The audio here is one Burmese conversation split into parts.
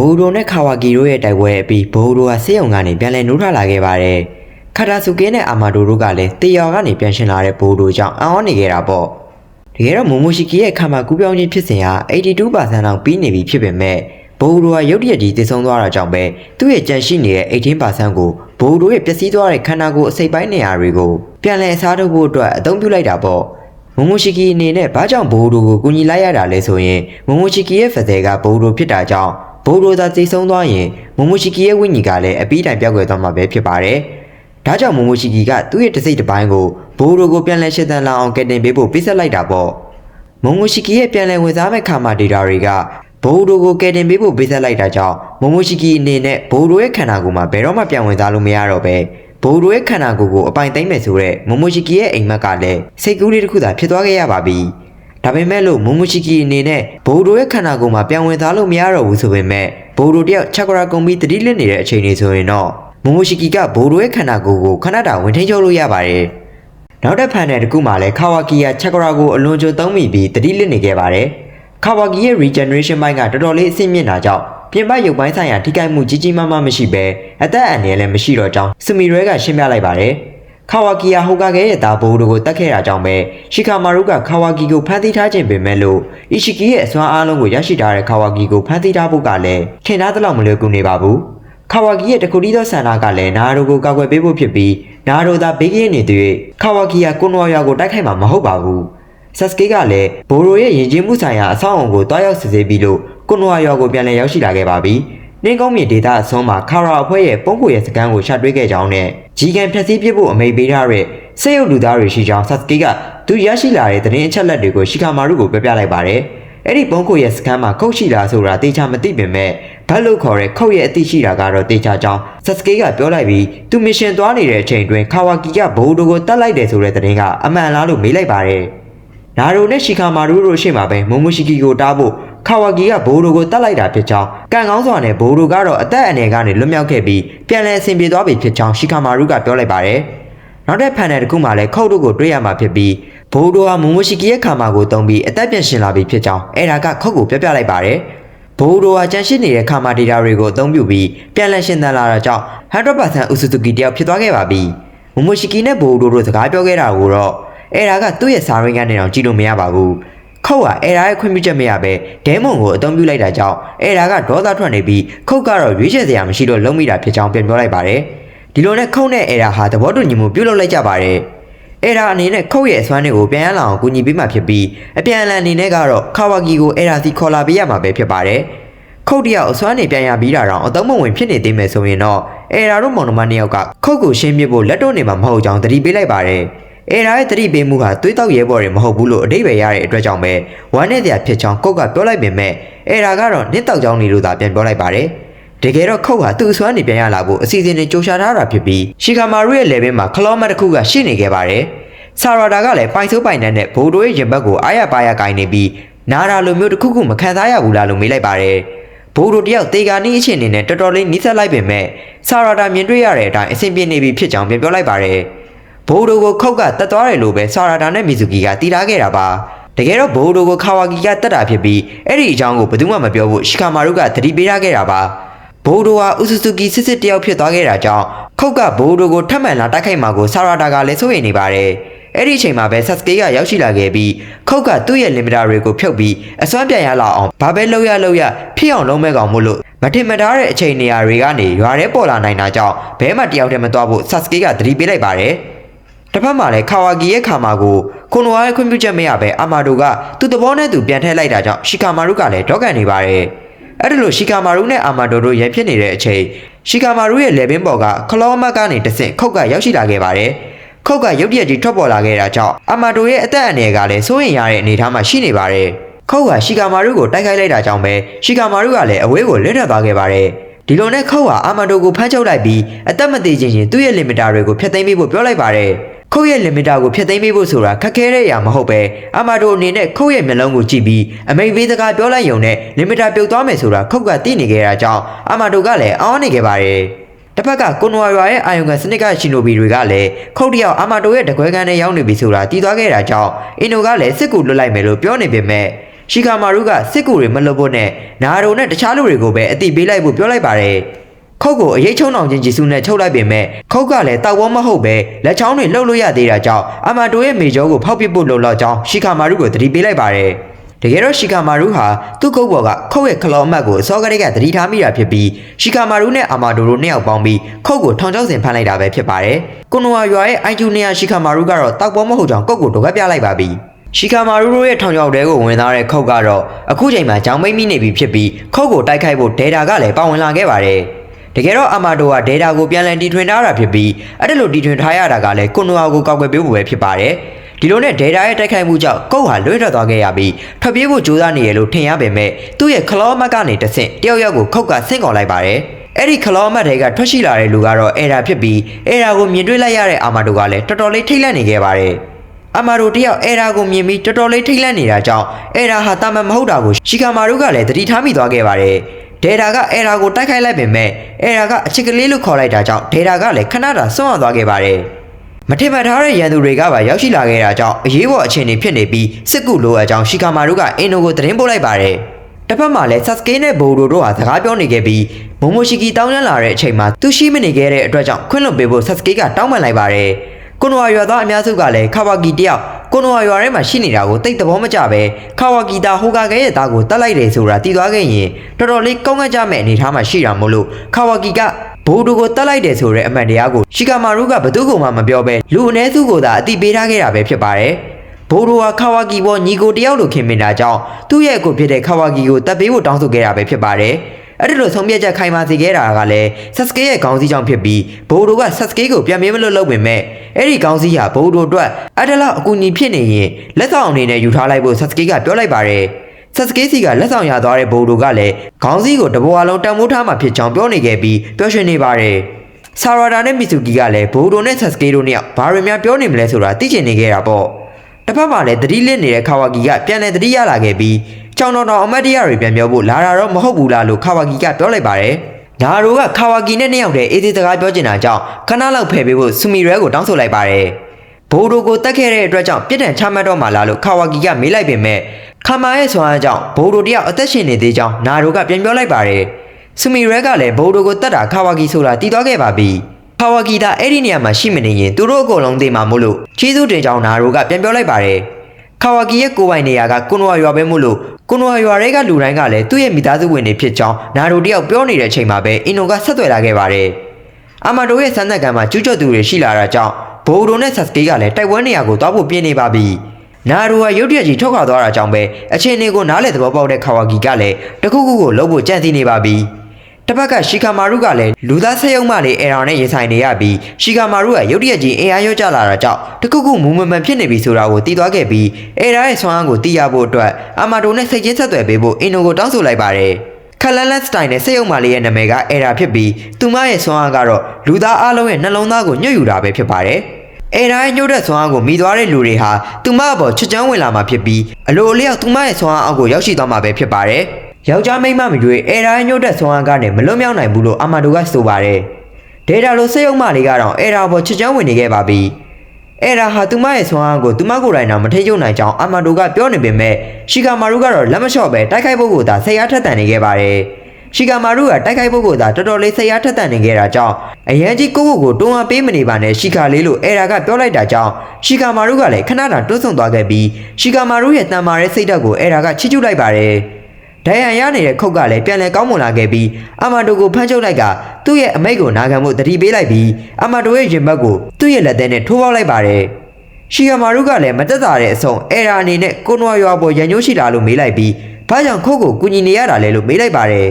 ဘိုဒိုနဲ့ခါဝါကီတို့ရဲ့တိုက်ပွဲအပြီးဘိုဒိုကစေယုံကနေပြန်လည်နှုတ်ထွက်လာခဲ့ပါတယ်။ခါတာဆူကဲနဲ့အာမာဒိုတို့ကလည်းတေယော်ကနေပြန်ရှင်လာတဲ့ဘိုဒိုကြောင့်အံ့ဩနေခဲ့တာပေါ့။တကယ်တော့မိုမိုရှိကီရဲ့ခါမှာကူးပြောင်းခြင်းဖြစ်စဉ်ဟာ82%လောက်ပြီးနေပြီဖြစ်ပေမဲ့ဘိုဒိုကရုတ်တရက်ကြီးတည်ဆုံသွားတာကြောင့်ပဲသူ့ရဲ့ကြန့်ရှိနေတဲ့18%ကိုဘိုဒိုရဲ့ပျက်စီးသွားတဲ့ခန္ဓာကိုယ်အစိတ်ပိုင်းနေရာတွေကိုပြန်လည်အစားထိုးဖို့အတွက်အသုံးပြုလိုက်တာပေါ့။မမိုရှိကီအနေနဲ့ဘာကြောင့်ဘိုးတို့ကိုကူညီလိုက်ရတာလဲဆိုရင်မမိုရှိကီရဲ့ဖက်တယ်ကဘိုးတို့ဖြစ်တာကြောင့် ဘိုးတို့သာသိဆုံးသွားရင်မမိုရှိကီရဲ့ဝိညာဉ်ကလည်းအပီးတိုင်ပြောက်ွယ်သွားမှာပဲဖြစ်ပါတယ်။ဒါကြောင့်မမိုရှိကီကသူ့ရဲ့တစိတ်တစ်ပိုင်းကိုဘိုးတို့ကိုပြန်လဲရှင်းသန်လာအောင်ကတင်ပေးဖို့ပြစ်ဆက်လိုက်တာပေါ့။မမိုရှိကီရဲ့ပြန်လဲဝင်စားမဲ့ခါမာဒေတာတွေကဘိုးတို့ကိုကတင်ပေးဖို့ပြစ်ဆက်လိုက်တာကြောင့်မမိုရှိကီအနေနဲ့ဘိုးတို့ရဲ့ခန္ဓာကိုယ်မှာဘယ်တော့မှပြန်ဝင်စားလို့မရတော့ပဲဘိုးတို့ရဲ့ခန္ဓာကိုယ်ကိုအပိုင်သိမ့်မယ်ဆိုတော့မမိုရှိကီရဲ့အိမ်မက်ကလည်းစိတ်ကူးလေးတစ်ခုသာဖြစ်သွားခဲ့ရပါပြီ။ ဒါပေမဲ့လို့မမိုရှိကီအနေနဲ့ဘိုးတို့ရဲ့ခန္ဓာကိုယ်မှာပြန်ဝင်စားလို့မရတော့ဘူးဆိုပေမဲ့ဘိုးတို့တယောက်ချက်ကရာကုံပြီးတတိလစ်နေတဲ့အချိန်တွေဆိုရင်တော့မမိုရှိကီကဘိုးတို့ရဲ့ခန္ဓာကိုယ်ကိုခဏတာဝင်ထိန်းချုပ်လို့ရပါတယ်။နောက်တစ်ဖန်နယ်တစ်ခုမှလည်းခါဝါကီယာချက်ကရာကိုအလွန်ကြိုသုံးမိပြီးတတိလစ်နေခဲ့ပါတယ်။ခါဝါကီရဲ့ regeneration ဘိုင်းကတော်တော်လေးအဆင့်မြင့်တာကြောင့်ပြင်ပရုပ်ပိုင်းဆိုင်ရာထိခိုက်မှုကြီးကြီးမားမားမရှိဘဲအသက်အန္တရာယ်လည်းမရှိတော့ကြောင်းစမီရဲကရှင်းပြလိုက်ပါတယ်။ ခါဝါကီယာဟိုကာကဲရဲ့သားဘိုးတို့ကိုတတ်ခဲ့တာကြောင့်ပဲရှီကာမာရုကခါဝါကီကိုဖမ်းဆီးထားခြင်းပင်မဲ့လို့အီရှီကီရဲ့အစွမ်းအားလုံးကိုရရှိထားတဲ့ခါဝါကီကိုဖမ်းဆီးထားဖို့ကလည်းထင်သားသလောက်မလွယ်ကူနေပါဘူး။ခါဝါကီရဲ့တကူတီးသောဆန္ဒကလည်းနာရိုကိုကောက်ွယ်ပေးဖို့ဖြစ်ပြီးနာရိုသာဘေးကင်းနေတဲ့ခါဝါကီယာကိုနွာရွာကိုတိုက်ခိုက်မှာမဟုတ်ပါဘူးဆတ်စကေးကလည်းဘိုရိုရဲ့ယဉ်ကျေးမှုဆိုင်ရာအဆောက်အုံကိုတွားရောက်စစ်ဆေးပြီးလို့ကိုနွာရွာကိုပြန်လည်ရောက်ရှိလာခဲ့ပါပြီ နှင်းကောင်းမြေဒေတာအစွန်းမှာခါရာအဖွဲ့ရဲ့ပုံကိုရဲ့စကမ်းကိုရှာတွေ့ခဲ့ကြောင်းနဲ့ဂျီကန်ဖြတ်စည်းပြဖို့အမိန့်ပေးထားတဲ့စေရုပ်လူသားတွေရှိကြောင်းဆတ်စကေးကသူရရှိလာတဲ့သတင်းအချက်အလက်တွေကိုရှီကာမာရုကိုပြောပြလိုက်ပါတယ်အဲ့ဒီပုံကိုရဲ့စကမ်းမှာခုတ်ရှိလာဆိုတာတေချာမသိပင်မဲ့ဘတ်လို့ခေါ်တဲ့ခုတ်ရဲ့အသိရှိတာကတော့တေချာကြောင်းဆတ်စကေးကပြောလိုက်ပြီးသူမစ်ရှင်သွားနေတဲ့အချိန်တွင်ခါဝါကီကဘိုးတို့ကိုတတ်လိုက်တယ်ဆိုတဲ့သတင်းကအမှန်လားလို့မေးလိုက်ပါတယ်နာရိုနဲ့ရှီကာမာရုတို့ရှေ့မှာပဲမုံမရှိကီကိုတားဖို့ ခါဝါကီကဘိုးတို့ကိုတတ်လိုက်တာဖြစ်ကြောင်းကန်ကောင်းစွာနဲ့ဘိုးတို့ကတော့အသက်အန္တရာယ်ကနေလွတ်မြောက်ခဲ့ပြီးပြန်လည်အဆင်ပြေသွားပြီဖြစ်ကြောင်းရှီကာမာရုကပြောလိုက်ပါတယ်နောက်တဲ့ဖန်နယ်တစ်ခုမှလည်းခုတ်တို့ကိုတွေ့ရမှာဖြစ်ပြီးဘိုးတို့ကမုံမရှိကီရဲ့ခါမာကိုတုံးပြီးအသက်ပြန်ရှင်လာပြီဖြစ်ကြောင်းအဲ့ဒါကခုတ်ကိုပြောပြလိုက်ပါတယ်ဘိုးတို့ကကြန့်ရှိနေတဲ့ခါမာဒေတာတွေကိုအသုံးပြုပြီးပြန်လည်ရှင်သန်လာတာကြောင့်100%ဥစုတူကီတယောက်ဖြစ်သွားခဲ့ပါပြီမုံမရှိကီနဲ့ဘိုးတို့တို့စကားပြောခဲ့တာကိုတော့အဲ့ဒါကသူ့ရဲ့စာရင်းကနေတော့ကြည့်လို့မရပါဘူး ခုတ်ကအဲ့ဒါရဲ့ခွင့်ပြုချက်မရပဲဒဲမွန်ကိုအသုံးပြုလိုက်တာကြောင့်အဲ့ဒါကဒေါသထွက်နေပြီးခုတ်ကတော့ရွေးချယ်စရာမရှိလို့လုံးမိတာဖြစ်ကြောင်းပြန်ပြောလိုက်ပါတယ်ဒီလိုနဲ့ခုတ်နဲ့အဲ့ဒါဟာသဘောတူညီမှုပြုလုပ်လိုက်ကြပါတယ်အဲ့ဒါအနေနဲ့ခုတ်ရဲ့အစွမ်းတွေကိုပြန်ရလာအောင်ကူညီပေးမှဖြစ်ပြီးအပြန်အလှန်အနေနဲ့ကတော့ခါဝါကီကိုအဲ့ဒါစီခေါ်လာပေးရမှာပဲဖြစ်ပါတယ်ခုတ်တယောက်အစွမ်းနေပြန်ရပြီးတာတော့အသုံးမဝင်ဖြစ်နေသေးမယ်ဆိုရင်တော့အဲ့ဒါတို့မောင်နှမနှစ်ယောက်ကခုတ်ကိုရှင်းပြဖို့လက်တော့နေမှာမဟုတ်ကြောင်းသတိပေးလိုက်ပါတယ် အဲဒါရဲ့တတိပေးမှုဟာသွေးတောက်ရဲဘော်တွေမဟုတ်ဘူးလို့အတိတ်ပဲရတဲ့အတွက်ကြောင့်ပဲဝမ်းနဲ့တရားဖြစ်ချောင်းကုတ်ကပြောလိုက်ပေမဲ့အဲဒါကတော့နစ်တောက်ကြောင်းနေလို့သာပြန်ပြောလိုက်ပါတယ်တကယ်တော့ခုတ်ဟာသူ့အစွမ်းနေပြန်ရလာဖို့အစီအစဉ်တွေကြိုးရှာထားတာဖြစ်ပြီးရှီကာမာရုရဲ့ level မှာခလောမတ်တစ်ခုကရှိနေခဲ့ပါတယ်ဆာရာဒါကလည်းပိုင်ဆိုးပိုင်နဲ့နဲ့ဘိုးတို့ရဲ့ရင်ဘတ်ကိုအားရပါရကိုင်းနေပြီးနာရာလိုမျိုးတစ်ခုခုမခံစားရဘူးလားလို့မေးလိုက်ပါတယ်ဘိုးတို့တယောက်တေဂာနီးအချင်းအနေနဲ့တော်တော်လေးနီးစပ်လိုက်ပေမဲ့ဆာရာဒါမြင်တွေ့ရတဲ့အတိုင်းအဆင်ပြေနေပြီဖြစ်ကြောင်းပြန်ပြောလိုက်ပါတယ် ဘိုးတို့ကိုခောက်ကတက်သွားတယ်လို့ပဲဆာရာဒါနဲ့မီဇူကီကတီးထားခဲ့တာပါတကယ်တော့ဘိုးတို့ကိုခါဝါကီကတက်တာဖြစ်ပြီးအဲ့ဒီအကြောင်းကိုဘယ်သူမှမပြောဘူးရှီကာမာရုကသတိပေးထားခဲ့တာပါဘိုးတို့ဟာဥစုစုကီစစ်စစ်တယောက်ဖြစ်သွားခဲ့တာကြောင့်ခောက်ကဘိုးတို့ကိုထပ်မံလာတိုက်ခိုက်မှာကိုဆာရာဒါကလည်းစိုးရိမ်နေပါတယ်အဲ့ဒီအချိန်မှာပဲဆတ်စကေးကရောက်ရှိလာခဲ့ပြီးခောက်ကသူ့ရဲ့လင်မီတာတွေကိုဖြုတ်ပြီးအစွမ်းပြန်ရလာအောင်ဘာပဲလှုပ်ရလှုပ်ရဖြစ်အောင်လုံးမဲ့ကောင်မို့လို့မထင်မထားတဲ့အချိန်နေရာတွေကနေရွာထဲပေါ်လာနိုင်တာကြောင့်ဘဲမှတယောက်တည်းမသွားဖို့ဆတ်စကေးကသတိပေးလိုက်ပါတယ် တစ်ဖက်မှာလည်းခါဝါကီရဲ့ခါမာကိုကွန်နွားရဲ့ခွင့်ပြုချက်မရဘဲအာမာဒိုကသူ့သဘောနဲ့သူပြန်ထည့်လိုက်တာကြောင့်ရှီကာမာရုကလည်းဒေါကန်နေပါတယ်အဲ့ဒါလို့ရှီကာမာရုနဲ့အာမာဒိုတို့ရန်ဖြစ်နေတဲ့အချိန်ရှီကာမာရုရဲ့လေဘင်းပေါ်ကခလောမတ်ကနေတဆင့်ခုတ်ကရောက်ရှိလာခဲ့ပါတယ်ခုတ်ကရုတ်တရက်ကြီးထွက်ပေါ်လာခဲ့တာကြောင့်အာမာဒိုရဲ့အသက်အန္တရာယ်ကလည်းစိုးရိမ်ရတဲ့အနေအထားမှာရှိနေပါတယ်ခုတ်ကရှီကာမာရုကိုတိုက်ခိုက်လိုက်တာကြောင့်ပဲရှီကာမာရုကလည်းအဝေးကိုလွတ်ထွက်သွားခဲ့ပါတယ်ဒီလိုနဲ့ခုတ်ဟာအာမာဒိုကိုဖမ်းချုပ်လိုက်ပြီးအသက်မသေးခြင်းချင်းသူ့ရဲ့လင်မီတာတွေကိုဖျက်သိမ်းပေးဖို့ပြောလိုက်ပါတယ် ခုတ်ရဲ့လင်မီတာကိုဖျက်သိမ်းပေးဖို့ဆိုတာခက်ခဲတဲ့အရာမဟုတ်ပဲအာမာဒိုအနေနဲ့ခုတ်ရဲ့မျက်လုံးကိုကြည့်ပြီးအမိန်ပေးစကားပြောလိုက်ရုံနဲ့လင်မီတာပြုတ်သွားမယ်ဆိုတာခုတ်ကသိနေခဲ့တာကြောင့်အာမာဒိုကလည်းအောင်းနေခဲ့ပါတယ်တစ်ဖက်ကကွန်နွာရွာရဲ့အာယုံကန်စနစ်ကရှင်နိုဘီတွေကလည်းခုတ်တယောက်အာမာတိုရဲ့တကွဲကန်းနဲ့ရောက်နေပြီဆိုတာတည်သွားခဲ့တာကြောင့်အင်နိုကလည်းစစ်ကူလွတ်လိုက်မယ်လို့ပြောနေပေမဲ့ရှီကာမာရုကစစ်ကူတွေမလွတ်ဖို့နဲ့နာရိုနဲ့တခြားလူတွေကိုပဲအတိပေးလိုက်ဖို့ပြောလိုက်ပါတယ် ခုတ်ကိုအရေးချုံအောင်ချင်းဂျီစုနဲ့ချုပ်လိုက်ပေမဲ့ခုတ်ကလည်းတောက်ဝမဟုတ်ပဲလက်ချောင်းတွေလှုပ်လို့ရသေးတာကြောင့်အမတိုရဲ့မေကျောကိုဖောက်ပစ်ဖို့လုံလောက်ကြောင်းရှီကာမာရုကိုတတိပေးလိုက်ပါတယ်တကယ်တော့ရှီကာမာရုဟာသူ့ကုတ်ဘော်ကခုတ်ရဲ့ခလောအမတ်ကိုအစောကတည်းကတတိထားမိတာဖြစ်ပြီးရှီကာမာရုနဲ့အာမာတိုတို့နှစ်ယောက်ပေါင်းပြီးခုတ်ကိုထောင်ချောက်စင်ဖမ်းလိုက်တာပဲဖြစ်ပါတယ်ကွန်နိုဝါရွာရဲ့အိုင်ကျူနီယာရှီကာမာရုကတော့တောက်ပေါ်မဟုတ်ကြောင်းကုတ်ကိုတော့ကပြလိုက်ပါပြီရှီကာမာရူတို့ရဲ့ထောင်ချောက်တဲကိုဝင်သားတဲ့ခုတ်ကတော့အခုချိန်မှာကြောင်မိတ်မိနေပြီဖြစ်ပြီးခုတ်ကိုတိုက်ခိုက်ဖို့ဒေတာကလည်းပါဝင်လာခဲ့ပါတယ်။ တကယ်တော့အမာတိုကဒေတာကိုပြန်လည်တီထွင်ထားတာဖြစ်ပြီးအဲ့ဒါလိုတီထွင်ထားရတာကလည်းကွန်နိုအာကိုကောက်ွယ်ပေးဖို့ပဲဖြစ်ပါတယ်။ဒီလိုနဲ့ဒေတာရဲ့တိုက်ခိုက်မှုကြောင့်ကုတ်ဟာလွှဲထွက်သွားခဲ့ရပြီးထွက်ပြေးဖို့ကြိုးစားနေရလို့ထင်ရပေမဲ့သူ့ရဲ့ခလောမတ်ကနေတဆင့်တယောက်ယောက်ကိုခုတ်ကဆင့်ကောင်လိုက်ပါတယ်။အဲ့ဒီခလောမတ်တွေကထွက်ရှိလာတဲ့လူကတော့အဲ့ဒါဖြစ်ပြီးအဲ့ဒါကိုမြင်တွေ့လိုက်ရတဲ့အာမာတိုကလည်းတော်တော်လေးထိတ်လန့်နေခဲ့ပါတယ်။အမာတို့တယောက်အဲရာကိုမြင်ပြီးတော်တော်လေးထိတ်လန့်နေတာကြောင့်အဲရာဟာတာမန်မဟုတ်တာကိုရှီကာမာတို့ကလည်းသတိထားမိသွားခဲ့ပါတယ်။ ဒေတာကအဲရာကိုတိုက်ခိုက်လိုက်ပေမဲ့အဲရာကအချစ်ကလေးလို့ခေါ်လိုက်တာကြောင့်ဒေတာကလည်းခဏတာစွန့်အောင်သွားခဲ့ပါတယ်။မထင်မှတ်ထားတဲ့ရန်သူတွေကပါရောက်ရှိလာခဲ့တာကြောင့်အရေးပေါ်အခြေအနေဖြစ်နေပြီးစစ်ကူလိုအပ်ကြောင်းရှီကာမာတို့ကအင်နိုကိုသတင်းပို့လိုက်ပါတယ်။တစ်ဖက်မှာလည်းဆတ်စကေးနဲ့ဘိုဒိုတို့ဟာစကားပြောနေခဲ့ပြီးမိုမိုရှိကီတောင်းရမ်းလာတဲ့အချိန်မှာသူရှိမနေခဲ့တဲ့အတွက်ကြောင့်ခွင့်လွှတ်ပေးဖို့ဆတ်စကေးကတောင်းပန်လိုက်ပါတယ်။ ကွန်နွာရွာသားအများစုကလည်းခါဝါကီတယောက်ကွန်နွာရွာထဲမှာရှိနေတာကိုတိတ်သဘောမကျပဲခါဝါကီတာဟိုကာကဲရဲ့သားကိုတတ်လိုက်တယ်ဆိုတာတည်သွားခဲ့ရင်တော်တော်လေးကောင်းကင်ကြမဲ့အနေထားမှာရှိတာမို့လို့ခါဝါကီကဘိုးတို့ကိုတတ်လိုက်တယ်ဆိုတဲ့အမှန်တရားကိုရှီကာမာရုကဘသူ့ကိုမှမပြောပဲလူအ ਨੇ စုကိုသာအတိပေးထားခဲ့တာပဲဖြစ်ပါတယ်ဘိုးတို့ဟာခါဝါကီပေါ်ညီကိုတယောက်လိုခင်မင်တာကြောင့်သူ့ရဲ့အကိုဖြစ်တဲ့ခါဝါကီကိုတပ်ပေးဖို့တောင်းဆိုခဲ့တာပဲဖြစ်ပါတယ် အဲ့ဒီလိုဆုံးဖြတ်ချက်ခိုင်မာစေခဲ့တာကလည်းဆတ်စကေးရဲ့ခေါင်းစည်းကြောင့်ဖြစ်ပြီးဘိုးတို့ကဆတ်စကေးကိုပြန်မင်းမလို့လုပ်ပင်မဲ့အဲ့ဒီခေါင်းစည်းဟာဘိုးတို့အတွက်အတလောက်အကူအညီဖြစ်နေရင်လက်ဆောင်အနေနဲ့ယူထားလိုက်ဖို့ဆတ်စကေးကပြောလိုက်ပါတယ်ဆတ်စကေးစီကလက်ဆောင်ရသွားတဲ့ဘိုးတို့ကလည်းခေါင်းစည်းကိုတဘောအလုံးတန်မိုးထားမှဖြစ်ကြောင်းပြောနေခဲ့ပြီးပျော်ရွှင်နေပါတယ်ဆာရာဒါနဲ့မီဆူကီကလည်းဘိုးတို့နဲ့ဆတ်စကေးတို့နှစ်ယောက်ဘာတွေများပြောနေမလဲဆိုတာသိချင်နေခဲ့တာပေါ့တစ်ဖက်မှာလည်းသတိလစ်နေတဲ့ခါဝါကီကပြန်လည်သတိရလာခဲ့ပြီး ချောင်းတော်တော်အမတ်တရတွေပြန်ပြောဖို့လာတာတော့မဟုတ်ဘူးလားလို့ခါဝါကီကပြောလိုက်ပါတယ်။ဒါတို့ကခါဝါကီနဲ့နှစ်ယောက်တည်းအေးသေးစကားပြောချင်တာကြောင့်ခဏလောက်ဖယ်ပေးဖို့ဆူမီရဲကိုတောင်းဆိုလိုက်ပါတယ်။ဘိုးတို့ကိုတတ်ခဲ့တဲ့အတွက်ကြောင့်ပြစ်ဒဏ်ချမှတ်တော့မှလားလို့ခါဝါကီကမေးလိုက်ပေမဲ့ခမာရဲ့ဆွမ်းအားကြောင့်ဘိုးတို့တယောက်အသက်ရှင်နေသေးကြောင်းနာတို့ကပြန်ပြောလိုက်ပါတယ်။ဆူမီရဲကလည်းဘိုးတို့ကိုတတ်တာခါဝါကီဆိုတာတည်သွားခဲ့ပါပြီ။ခါဝါကီတာအဲ့ဒီနေရာမှာရှိမနေရင်သူတို့အကုန်လုံးသိမှာမို့လို့ချီးစုတင်ကြောင်းနာရိုကပြန်ပြောလိုက်ပါတယ် ခါဝါကီရဲ့ကိုယ်ပိုင်နေရာကကွန်နွာရွာပဲမို့လို့ကွန်နွာရွာတွေကလူတိုင်းကလည်းသူ့ရဲ့မိသားစုဝင်တွေဖြစ်ကြောင်းနာရိုတယောက်ပြောနေတဲ့အချိန်မှာပဲအင်နိုကဆက်သွယ်လာခဲ့ပါတယ်အမတိုရဲ့စမ်းသပ်ကံမှာကျူးကျော်သူတွေရှိလာတာကြောင့်ဘိုဒိုနဲ့ဆတ်စကေးကလည်းတိုက်ပွဲနေရာကိုတောက်ဖို့ပြင်နေပါပြီနာရိုကရုတ်တရက်ကြီးထွက်ခွာသွားတာကြောင့်ပဲအချင်းတွေကိုနားလေသဘောပေါက်တဲ့ခါဝါကီကလည်းတခုခုကိုလှုပ်ဖို့ကြံစည်နေပါပြီ တစ်ဖက်ကရှီကာမာရုကလည်းလူသားဆက်ယုံမလေးအရာနဲ့ရင်ဆိုင်နေရပြီးရှီကာမာရုကရုတ်တရက်ကြီးအင်အားရော့ကျလာတာကြောင့်တခုခုမူမမှန်ဖြစ်နေပြီဆိုတာကိုသိသွားခဲ့ပြီးအရာရဲ့ဆွမ်းအားကိုသိရဖို့အတွက်အာမာတိုနဲ့စိတ်ချင်းဆက်သွယ်ပေးဖို့အင်နိုကိုတောင်းဆိုလိုက်ပါတယ်ခလန်လက်စတိုင်နဲ့ဆက်ယုံမလေးရဲ့နာမည်ကအရာဖြစ်ပြီးသူမရဲ့ဆွမ်းအားကတော့လူသားအလုံးရဲ့နှလုံးသားကိုညှို့ယူတာပဲဖြစ်ပါတယ်အဲဒါရဲ့ညှို့တဲ့ဆွမ်းအားကိုမိသွားတဲ့လူတွေဟာသူမအပေါ်ချစ်ချမ်းဝင်လာမှာဖြစ်ပြီးအလိုအလျောက်သူမရဲ့ဆွမ်းအားအောက်ကိုရောက်ရှိသွားမှာပဲဖြစ်ပါတယ်။ ယောက်ျားမိန်းမမရွေးအဲဒါရဲ့ညှို့တဲ့ဆွမ်းအားကနေမလွတ်မြောက်နိုင်ဘူးလို့အမန်တိုကဆိုပါတယ်။ဒေတာလိုစိတ်ယုံမလေးကတော့အဲဒါပေါ်ချစ်ချမ်းဝင်နေခဲ့ပါပြီ။အဲဒါဟာသူမရဲ့ဆွမ်းအားကိုသူမကိုယ်တိုင်တော့မထိချုံနိုင်ကြောင်းအမန်တိုကပြောနေပေမဲ့ရှီကာမာရုကတော့လက်မလျှော့ပဲတိုက်ခိုက်ဖို့ကိုသာဆက်အားထက်သန်နေခဲ့ပါတယ်။ရှီကာမာရုကတိုက်ခိုက်ဖို့ကိုသာတော်တော်လေးစိတ်အားထက်သန်နေခဲ့တာကြောင့်အရန်ကြီးကိုကိုကိုတွန်းအားပေးမနေပါနဲ့ရှီကာလေးလို့အဲရာကပြောလိုက်တာကြောင့်ရှီကာမာရုကလည်းခဏတာတွန်းဆုံသွားခဲ့ပြီးရှီကာမာရုရဲ့တန်မာတဲ့စိတ်ဓာတ်ကိုအဲရာကချီးကျူးလိုက်ပါတယ် ဒိုင်ယန်ရနေတဲ့ခုတ်ကလည်းပြန်လည်ကောင်းမွန်လာခဲ့ပြီးအမန်တိုကိုဖမ်းချုပ်လိုက်ကသူ့ရဲ့အမိတ်ကိုနာခံမှုတတိပေးလိုက်ပြီးအမန်တိုရဲ့ရင်ဘတ်ကိုသူ့ရဲ့လက်သေးနဲ့ထိုးပေါက်လိုက်ပါတယ်ရှီကာမာရုကလည်းမတက်တာတဲ့အဆုံးအဲရာအနေနဲ့ကိုနွားရွာပေါ်ရန်ညိုးရှိလာလို့မေးလိုက်ပြီးဘာကြောင့်ခုတ်ကိုကူညီနေရတာလဲလို့မေးလိုက်ပါတယ်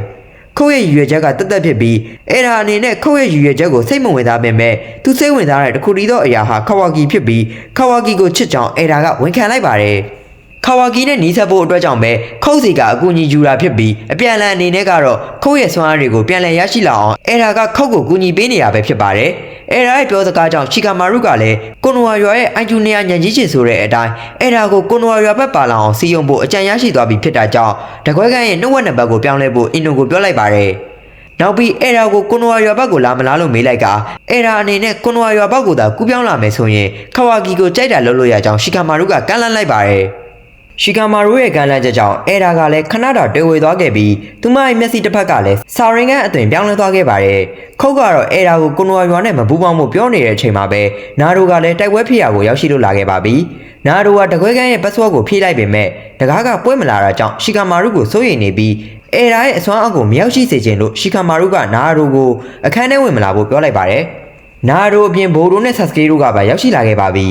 ခုတ်ရဲ့ရည်ရွယ်ချက်ကတက်တက်ဖြစ်ပြီးအဲ့ဒါအနေနဲ့ခုတ်ရဲ့ရည်ရွယ်ချက်ကိုစိတ်မဝင်စားပေမဲ့သူစိတ်ဝင်စားတဲ့တခုတည်းသောအရာဟာခဝါကီဖြစ်ပြီးခဝါကီကိုချစ်ကြောင်အဲ့ဒါကဝန်ခံလိုက်ပါတယ် ခဝါကီနဲ့နီးစပ်ဖို့အတွက်ကြောင့်ပဲခုတ်စီကအကူအညီယူတာဖြစ်ပြီးအပြန်အလှန်အနေနဲ့ကတော့ခုတ်ရဲ့ဆွမ်းအားတွေကိုပြန်လည်ရရှိလာအောင်အဲ့ဒါကခုတ်ကိုကူညီပေးနေတာပဲဖြစ်ပါတယ်အဲ့ဒါရဲ့ပြောစကားကြောင့်ချီကာမာရုကလည်းကွန်နွာရွာရဲ့အန်ဂျူနီယာညံကြီးချင်ဆိုတဲ့အတိုင်းအဲ့ဒါကိုကွန်နွာရွာဘက်ပါလာအောင်စီယုံဖို့အကြံရရှိသွားပြီဖြစ်တာကြောင့်တကွဲကန်းရဲ့နှုတ်ဝက်နံပါတ်ကိုပြောင်းလဲဖို့အင်နိုကိုပြောလိုက်ပါတယ်နောက်ပြီးအဲ့ဒါကိုကွန်နွာရွာဘက်ကိုလာမလားလို့မေးလိုက်ကအဲ့ဒါအနေနဲ့ကွန်နွာရွာဘက်ကိုသာကူးပြောင်းလာမယ်ဆိုရင်ခဝါကီကိုကြိုက်တာလုပ်လို့ရကြောင်းရှီကာမာရုကကန့်လန့်လိုက်ပါတယ် ရှီကာမာရိုရဲ့ကမ်းလှမ်းချက်ကြောင့်အဲဒါကလည်းခဏတော့တွေ့ဝေသွားခဲ့ပြီးသူမရဲ့မျက်စိတစ်ဖက်ကလည်းစာရင်ကန်အသွင်ပြောင်းလဲသွားခဲ့ပါတယ်ခုတ်ကတော့အဲဒါကိုကိုနိုရွာနဲ့မပူပေါင်းမှုပြောနေတဲ့အချိန်မှာပဲနာဒိုကလည်းတိုက်ပွဲဖြစ်ရာကိုရောက်ရှိလို့လာခဲ့ပါပြီနာဒိုကတကွဲကန်းရဲ့ပတ်စဝတ်ကိုဖြည့်လိုက်ပေမဲ့တကားကပွဲမလာတာကြောင့်ရှီကာမာရိုကိုစိုးရိမ်နေပြီးအဲဒါရဲ့အစွမ်းအောက်ကိုမရောက်ရှိစေခြင်းလို့ရှီကာမာရိုကနာဒိုကိုအခန်းထဲဝင်မလာဖို့ပြောလိုက်ပါတယ်နာဒိုအပြင်ဘိုဒိုနဲ့ဆတ်စကေတို့ကပါရောက်ရှိလာခဲ့ပါပြီ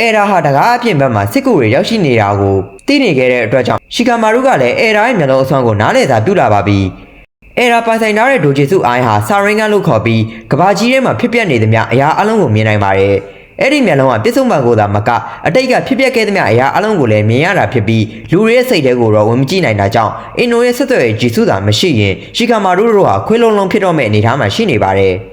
အဲဒါဟာတကားအပြင်ဘက်မှာစစ်ကူတွေရောက်ရှိနေတာကိုသိနေခဲ့တဲ့အတွက်ကြောင့်ရှီကာမာရုကလည်းအဲဒါရဲ့မျက်လုံးအစွမ်းကိုနားလည်သာပြုလာပါပြီ။အဲဒါပိုင်ဆိုင်ထားတဲ့ဒိုဂျေစုအိုင်းဟာစာရင်းကလို့ခေါ်ပြီးကဘာကြီးထဲမှာဖြစ်ပျက်နေသမျှအရာအလုံးကိုမြင်နိုင်ပါတယ်။အဲ့ဒီမျက်လုံးကပြစ္ဆုတ်ပံကိုသာမကအတိတ်ကဖြစ်ပျက်ခဲ့သမျှအရာအလုံးကိုလည်းမြင်ရတာဖြစ်ပြီးလူတွေရဲ့စိတ်ထဲကိုတော့ဝင်မကြည့်နိုင်တာကြောင့်အင်နိုရဲ့ဆက်သွယ်ရေးဂျီစုသာမရှိရင်ရှီကာမာရုတို့ဟာခွေးလုံးလုံးဖြစ်တော့မဲ့အနေအထားမှာရှိနေပါတယ်။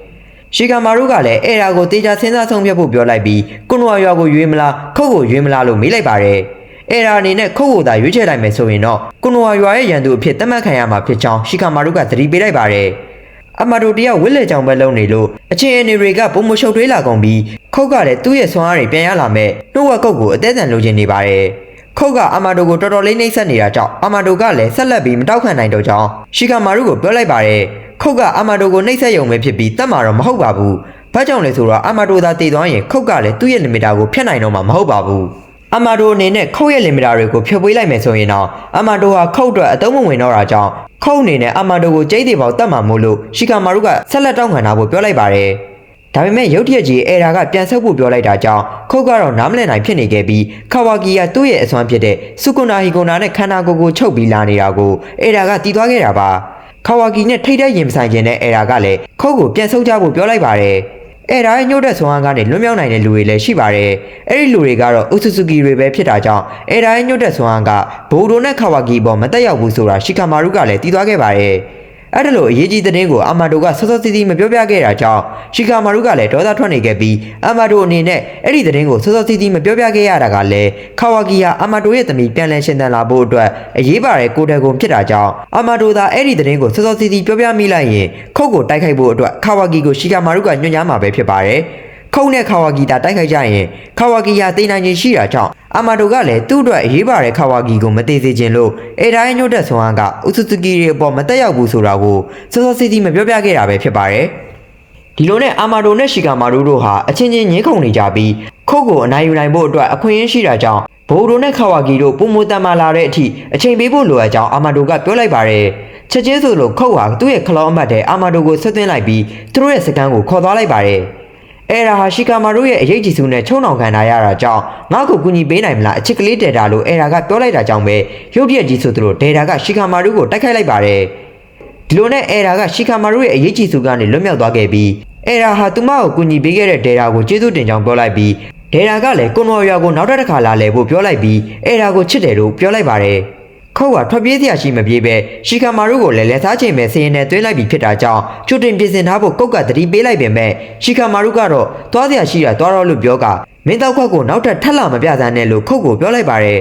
ရှီကာမာရုကလည်းအဲရာကိုတေချာစဉ်းစားဆုံးဖြတ်ဖို့ပြောလိုက်ပြီးကွန်နွာရွာကိုရွေးမလားခုတ်ကိုရွေးမလားလို့မေးလိုက်ပါတယ်။အဲရာအနေနဲ့ခုတ်ကိုသာရွေးချယ်လိုက်မယ်ဆိုရင်တော့ကွန်နွာရွာရဲ့ရန်သူအဖြစ်သတ်မှတ်ခံရမှာဖြစ်ကြောင်းရှီကာမာရုကသတိပေးလိုက်ပါတယ်။အမတိုတယောက်ဝစ်လက်ကြောင်ပဲလုံနေလို့အချင်းအနေတွေကပုံမရှုပ်ထွေးလာကုန်ပြီးခုတ်ကလည်းသူ့ရဲ့ဆွမ်းအားတွေပြန်ရလာမဲ့နှုတ်ဝက်ကုတ်ကိုအသေးအံလိုချင်နေပါတယ်။ ခုတ်ကအမာတိုကိုတော်တော်လေးနှိမ့်ဆက်နေတာကြောင့်အမာတိုကလည်းဆက်လက်ပြီးမတောက်ခံနိုင်တော့ကြောင်းရှီကာမာရုကိုပြောလိုက်ပါတယ်ခုတ်ကအမာတိုကိုနှိမ့်ဆက်ရုံပဲဖြစ်ပြီးတတ်မှာတော့မဟုတ်ပါဘူးဘာကြောင့်လဲဆိုတော့အမာတိုသာတည်သွားရင်ခုတ်ကလည်းသူ့ရဲ့လီမီတာကိုဖျက်နိုင်တော့မှာမဟုတ်ပါဘူးအမာတိုအနေနဲ့ခုတ်ရဲ့လီမီတာတွေကိုဖျက်ပေးလိုက်မယ်ဆိုရင်တော့အမာတိုဟာခုတ်အတွက်အသုံးမဝင်တော့တာကြောင့်ခုတ်အနေနဲ့အမာတိုကိုကျိတ်သေးပေါက်တတ်မှာမို့လို့ရှီကာမာရုကဆက်လက်တောင်းခံတာဖို့ပြောလိုက်ပါတယ် ဒါပေမဲ့ရုတ်တရက်ကြီးအဲရာကပြန်ဆက်ဖို့ပြောလိုက်တာကြောင့်ခုတ်ကတော့နားမလည်နိုင်ဖြစ်နေခဲ့ပြီးခါဝါကီကသူ့ရဲ့အစွမ်းဖြစ်တဲ့စုကွန်နာဟီကွန်နာနဲ့ခန္ဓာကိုယ်ကိုချုပ်ပြီးလာနေတာကိုအဲရာကတီးသွားခဲ့တာပါခါဝါကီနဲ့ထိတ်တဲ့ရင်မဆိုင်ခြင်းနဲ့အဲရာကလည်းခုတ်ကိုပြန်ဆုတ်ကြဖို့ပြောလိုက်ပါတယ်အဲဒါရဲ့ညှို့တဲ့ဆွမ်းအားကနေလွတ်မြောက်နိုင်တဲ့လူတွေလည်းရှိပါတယ်။အဲ့ဒီလူတွေကတော့ဥစုစုကီတွေပဲဖြစ်တာကြောင့်အဲဒါရဲ့ညှို့တဲ့ဆွမ်းအားကဘိုဒိုနဲ့ခါဝါကီပေါ်မတက်ရောက်ဘူးဆိုတာရှီကာမာရုကလည်းတီးသွားခဲ့ပါတယ်။ အဲ့ဒါလိုအရေးကြီးတဲ့တင်းကိုအမာတိုကစောစောစီးစီးမပြောပြခဲ့တာကြောင့်ရှီကာမာရုကလည်းဒေါသထွက်နေခဲ့ပြီးအမာတိုအနေနဲ့အဲ့ဒီသတင်းကိုစောစောစီးစီးမပြောပြခဲ့ရတာကလည်းခါဝါကီဟာအမာတိုရဲ့သမီးပြန်လည်ရှင်သန်လာဖို့အတွက်အရေးပါတဲ့ကိုယ်တကုံဖြစ်တာကြောင့်အမာတိုသာအဲ့ဒီသတင်းကိုစောစောစီးစီးပြောပြမိလိုက်ရင်ခုတ်ကိုတိုက်ခိုက်ဖို့အတွက်ခါဝါကီကိုရှီကာမာရုကညွှန်ကြားမှာပဲဖြစ်ပါတယ်။ ခုံနဲ့ခါဝါကီတာတိုက်ခိုက်ကြရင်ခါဝါကီယာတိတ်နိုင်ခြင်းရှိတာကြောင့်အမာတိုကလည်းသူ့အတွက်အရေးပါတဲ့ခါဝါကီကိုမသေးစေခြင်းလို့အဲဒါရဲ့ညှို့တက်ဆွမ်းကဥစုစုကီရဲ့အပေါ်မတက်ရောက်ဘူးဆိုတာကိုစောစောစီးစီးမပြောပြခဲ့တာပဲဖြစ်ပါတယ်ဒီလိုနဲ့အာမာတိုနဲ့ရှီကာမာတိုတို့ဟာအချင်းချင်းငင်းခုန်နေကြပြီးခုတ်ကိုအနိုင်ယူနိုင်ဖို့အတွက်အခွင့်အရေးရှိတာကြောင့်ဘိုဒိုနဲ့ခါဝါကီတို့ပုံမတန်မာလာတဲ့အထိအချိန်ပေးဖို့လိုအပ်ကြောင်းအာမာတိုကပြောလိုက်ပါတယ်ချက်ချင်းဆိုလိုခုတ်ဟာသူ့ရဲ့ခလောအမတ်တဲ့အာမာတိုကိုဆက်သွင်းလိုက်ပြီးသူတို့ရဲ့စကန်ကိုခေါ်သွားလိုက်ပါတယ် အဲ့ဒါဟာရှီကာမာတို့ရဲ့အရေးကြီးစုနဲ့ချုံနှောင်ခံထားရတာကြောင့်ငါ့ကိုကူညီပေးနိုင်မလားအချစ်ကလေးဒေတာလို့အဲ့ဒါကပြောလိုက်တာကြောင့်ပဲရုပ်ပြက်ကြီးဆိုသူတို့ဒေတာကရှီကာမာတို့ကိုတိုက်ခိုက်လိုက်ပါတယ်ဒီလိုနဲ့အဲ့ဒါကရှီကာမာတို့ရဲ့အရေးကြီးစုကနေလွတ်မြောက်သွားခဲ့ပြီးအဲ့ဒါဟာသူမကိုကူညီပေးခဲ့တဲ့ဒေတာကိုကျေးဇူးတင်ကြောင်းပြောလိုက်ပြီးဒေတာကလည်းကွန်တော်ရွာကိုနောက်တစ်ခါလာလဲဖို့ပြောလိုက်ပြီးအဲ့ဒါကိုချစ်တယ်လို့ပြောလိုက်ပါတယ် ခုတ်ကထွက်ပြေးစရာရှိမပြေးပဲရှီကာမာတို့ကိုလည်းလက်စားချိန်ပဲစီရင်နဲ့သွင်းလိုက်ပြီးဖြစ်တာကြောင့်ချွတ်တင်ပြင်ဆင်ထားဖို့ကုတ်ကသတိပေးလိုက်ပေမဲ့ရှီကာမာတို့ကတော့သွားစရာရှိတာသွားတော့လို့ပြောကမင်းတောက်ခွက်ကိုနောက်ထပ်ထပ်လာမပြစမ်းနဲ့လို့ခုတ်ကိုပြောလိုက်ပါတယ်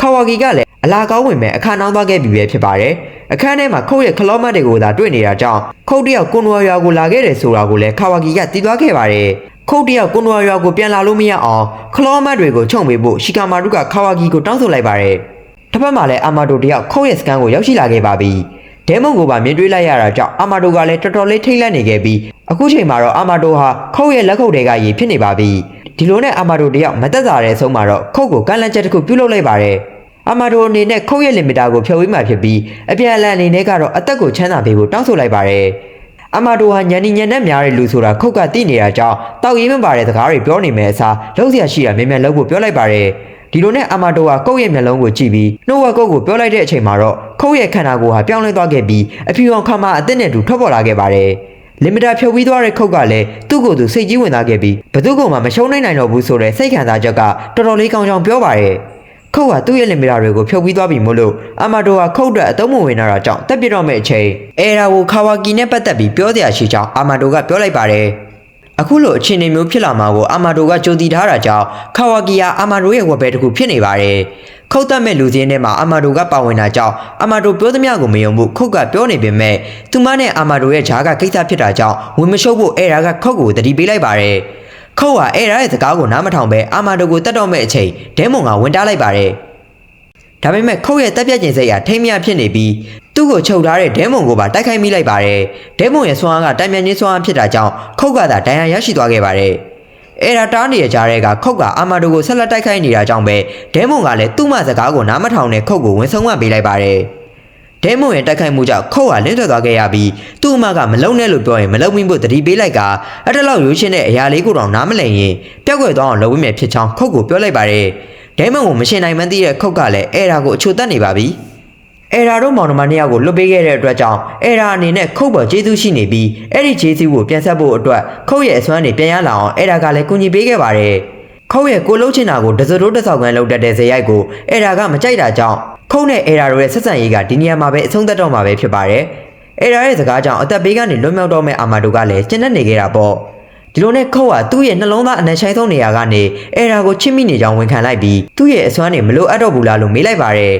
ခါဝါကီကလည်းအလာကောင်းဝင်မဲ့အခါနှောင်းသွားခဲ့ပြီပဲဖြစ်ပါတယ်အခန်းထဲမှာခုတ်ရဲ့ခလောမတ်တွေကိုသာတွေ့နေတာကြောင့်ခုတ်တယောက်ကွန်နွာရွာကိုလာခဲ့တယ်ဆိုတာကိုလည်းခါဝါကီကတည်သွားခဲ့ပါတယ်ခုတ်တယောက်ကွန်နွာရွာကိုပြန်လာလို့မရအောင်ခလောမတ်တွေကိုချုံပေးဖို့ရှီကာမာတို့ကခါဝါကီကိုတောင်းဆိုလိုက်ပါတယ် တစ်ဖက်မှာလည်းအာမာတိုတယောက်ခုံးရဲ့စကန်ကိုရောက်ရှိလာခဲ့ပါပြီ။ဒဲမုန်ကိုပါမြင်တွေ့လိုက်ရတာကြောင့်အာမာတိုကလည်းတော်တော်လေးထိတ်လန့်နေခဲ့ပြီးအခုချိန်မှာတော့အာမာတိုဟာခုံးရဲ့လက်ခုပ်တွေကရေဖြစ်နေပါပြီ။ဒီလိုနဲ့အာမာတိုတယောက်မသက်သာတဲ့အဆုံးမှာတော့ခုတ်ကိုကန့်လန့်ချက်တစ်ခုပြုလုပ်လိုက်ပါတယ်။အာမာတိုအနေနဲ့ခုံးရဲ့လင်မီတာကိုဖျက်ဝေးမှဖြစ်ပြီးအပြန်အလှန်အနေနဲ့ကတော့အသက်ကိုချမ်းသာပေးဖို့တောင်းဆိုလိုက်ပါတယ်။အမတိုဟာညံနေညံနဲ့များတဲ့လူဆိုတာခုတ်ကတိနေတာကြောင့်တောက်ရင်းမပါတဲ့စကားတွေပြောနေမယ်အစားလုံးစရာရှိတာမြန်မြန်လုပ်ဖို့ပြောလိုက်ပါတယ် ဒီလိုနဲ့အမတိုဟာကုတ်ရဲ့မျက်လုံးကိုကြည့်ပြီးနှုတ်ဝက်ကုတ်ကိုပြောလိုက်တဲ့အချိန်မှာတော့ခုတ်ရဲ့ခန္ဓာကိုယ်ဟာပြောင်းလဲသွားခဲ့ပြီးအဖြူအောင်ခါမအသစ်နဲ့တူထွက်ပေါ်လာခဲ့ပါတယ်လင်မတာဖြုတ်ပြီးသွားတဲ့ခုတ်ကလည်းသူ့ကိုယ်သူစိတ်ကြီးဝင်သွားခဲ့ပြီးဘသူ့ကိုမှမရှုံးနိုင်နိုင်တော့ဘူးဆိုတဲ့စိတ်ခံစားချက်ကတော်တော်လေးကောင်းကြောင်ပြောပါတယ်ခုတ်ကသူ့ရဲ့လင်မတာတွေကိုဖြုတ်ပြီးသွားပြီမို့လို့အမတိုဟာခုတ်အတွက်အသုံးမဝင်တော့တာကြောင့်တက်ပြစ်တော့မယ့်အချိန်အဲရာကိုခါဝါကီနဲ့ပတ်သက်ပြီးပြောစရာရှိကြောင်းအမတိုကပြောလိုက်ပါတယ် အခုလိုအခြေအနေမျိုးဖြစ်လာမှာကိုအာမာတိုကကြိုတည်ထားတာကြောင့်ခါဝါကီယာအာမာတိုရဲ့ဝက်ဘဲတစ်ခုဖြစ်နေပါတယ်။ခုတ်တက်မဲ့လူစင်းထဲမှာအာမာတိုကပါဝင်တာကြောင့်အာမာတိုပြောသမျှကိုမယုံဘူးခုတ်ကပြောနေပေမဲ့သူမနဲ့အာမာတိုရဲ့ဂျားကကိစ္စဖြစ်တာကြောင့်ဝင်မရှုပ်ဖို့အဲရာကခုတ်ကိုတတိပေးလိုက်ပါတယ်။ခုတ်ဟာအဲရာရဲ့စကားကိုနားမထောင်ပဲအာမာတိုကိုတတ်တော့မဲ့အချိန်ဒဲမွန်ကဝင်တားလိုက်ပါတယ်။ဒါပေမဲ့ခုတ်ရဲ့တက်ပြတ်ခြင်းစိတ်ကထိမ့်မြဖြစ်နေပြီး သူ့ကိုချုပ်ထားတဲ့ဒဲမွန်ကိုပါတိုက်ခိုက်မိလိုက်ပါတယ်ဒဲမွန်ရဲ့ဆွမ်းအားကတိုင်မြန်ချင်းဆွမ်းအားဖြစ်တာကြောင့်ခုတ်ကသာဒဏ်ရာရရှိသွားခဲ့ပါတယ်အဲ့ဒါတားနေတဲ့ကြားထဲကခုတ်ကအာမာဒိုကိုဆက်လက်တိုက်ခိုက်နေတာကြောင့်ပဲဒဲမွန်ကလည်းသူ့မစကားကိုနားမထောင်တဲ့ခုတ်ကိုဝင်ဆုံးမပေးလိုက်ပါတယ်ဒဲမွန်ရဲ့တိုက်ခိုက်မှုကြောင့်ခုတ်ကလင်းထွက်သွားခဲ့ရပြီးသူ့အမကမလုံနဲ့လို့ပြောရင်မလုံမိဖို့တတိပေးလိုက်ကအတက်လောက်ရိုးရှင်းတဲ့အရာလေးကိုတော့နားမလည်ရင်ပျောက်ကွယ်သွားအောင်လုပ်ဝိမယ်ဖြစ်ချောင်းခုတ်ကိုပြောလိုက်ပါတယ်ဒဲမွန်ကိုမရှင်နိုင်မှန်းသိတဲ့ခုတ်ကလည်းအဲ့ဒါကိုအချိုတက်နေပါပြီ အဲရာတို့မောင်နှမနှစ်ယောက်ကိုလွတ်ပေးခဲ့တဲ့အတွက်ကြောင့်အဲရာအနေနဲ့ခုတ်ပေါ်ကျေးဇူးရှိနေပြီးအဲ့ဒီကျေးဇူးကိုပြန်ဆက်ဖို့အတွက်ခုတ်ရဲ့အစွမ်းတွေပြန်ရလာအောင်အဲရာကလည်းကူညီပေးခဲ့ပါတယ်ခုတ်ရဲ့ကိုလုံးချင်တာကိုဒဇရိုးတစ်ဆောက်ကန်လောက်တတ်တဲ့ဇေယိုက်ကိုအဲရာကမကြိုက်တာကြောင့်ခုတ်နဲ့အဲရာတို့ရဲ့ဆက်ဆံရေးကဒီနေရာမှာပဲအဆုံးသတ်တော့မှာပဲဖြစ်ပါတယ်အဲရာရဲ့စကားကြောင့်အသက်ဘေးကနေလွတ်မြောက်တော့မဲ့အာမာတို့ကလည်းကျဉ်းနေခဲ့တာပေါ့ဒီလိုနဲ့ခုတ်ကသူ့ရဲ့နှလုံးသားအနှံဆိုင်ဆုံးနေရာကနေအဲရာကိုချစ်မိနေကြောင်းဝန်ခံလိုက်ပြီးသူ့ရဲ့အစွမ်းတွေမလိုအပ်တော့ဘူးလားလို့မေးလိုက်ပါတယ်